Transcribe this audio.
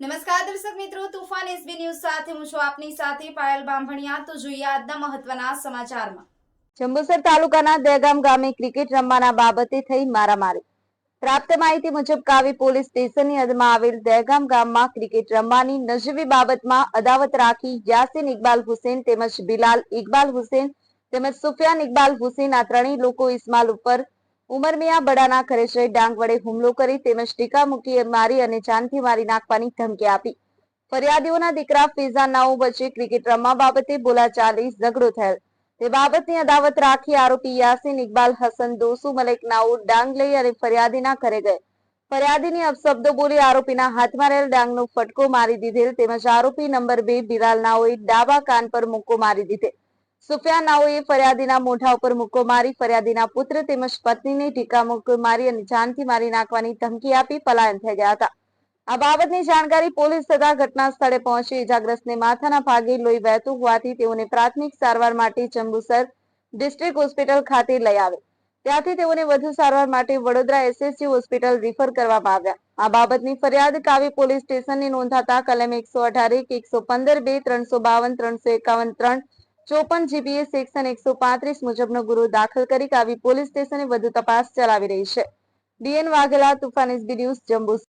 નમસ્કાર દર્શક મિત્રો, તુફાન એસબી ન્યૂઝ સાથે હું છું આપની સાથે પાયલ બાંભણિયા. તો જોઈએ આજના મહત્વના સમાચારમાં. જંબુસર તાલુકાના દહેગામ ગામે ક્રિકેટ રમવાના બાબતે થઈ મારામારી. પ્રાપ્ત માહિતી મુજબ કાવી પોલીસ સ્ટેશનની હદમાં આવેલ દહેગામ ગામમાં ક્રિકેટ રમવાની નજીવી બાબતમાં અદાવત રાખી યાસીન ઇકબાલ હુસેન તેમજ બિલાલ ઇકબાલ હુસેન તેમજ સુફિયાન ઇકબાલ હુસેન આ ત્રણેય લોકો ઇસ્માલ ઉપર ઉમરમિયા બડાના જઈ ડાંગ વડે હુમલો કરી તેમજ ટીકા મૂકી મારી અને જાનથી મારી નાખવાની ધમકી આપી. ફરિયાદીઓના દીકરા ફિઝા નાઉ વચ્ચે ક્રિકેટ રમવા બાબતે બોલાચાલી ઝઘડો થયેલ તે બાબતની અદાવત રાખી આરોપી યાસીન ઇકબાલ, હસન, દોસુ, મલેક નાઉ, ડાંગ લઈ અને ફરિયાદીના ઘરે ગયે ફરિયાદીની અપશબ્દો બોલી આરોપીના હાથમાં રહેલ ડાંગનો ફટકો મારી દીધેલ તેમજ આરોપી નંબર બે બિલાલ નાઓએ ડાબા કાન પર મુક્કો મારી દીધેલ નાઓએ ફરિયાદીના મોઢા ઉપર મુક્કો મારી, ફરિયાદીના પુત્ર તેમજ પત્નીને ટીકા મુક્કો મારી અને જાનથી મારી નાખવાની ધમકી આપી પલાયન થઈ ગયા હતા. આ બાબતની જાણકારી પોલીસ તથા ઘટના સ્થળે પહોંચી ઇજાગ્રસ્તને માથાના ભાગે લોહી વહેતું હોવાથી તેઓને પ્રાથમિક સારવાર માટે જંબુસર ડિસ્ટ્રિક્ટ હોસ્પિટલ ખાતે લઈ આવે. ત્યાંથી તેઓને વધુ સારવાર માટે વડોદરા એસએસજી હોસ્પિટલ રિફર કરવામાં આવ્યા. આ બાબતની ફરિયાદ કાવી પોલીસ સ્ટેશનની નોંધાતા કલમ એકસો અઢાર, એક એકસો પંદર, બે, ત્રણસો બાવન, ત્રણસો એકાવન, ત્રણ ચોપન જીબીએ સેક્શન એકસો પાંત્રીસ મુજબનો ગુનો દાખલ કરી કાવી પોલીસ સ્ટેશને વધુ તપાસ ચલાવી રહી છે. ડીએન વાઘેલા, તુફાન એસબી ન્યૂઝ જંબુ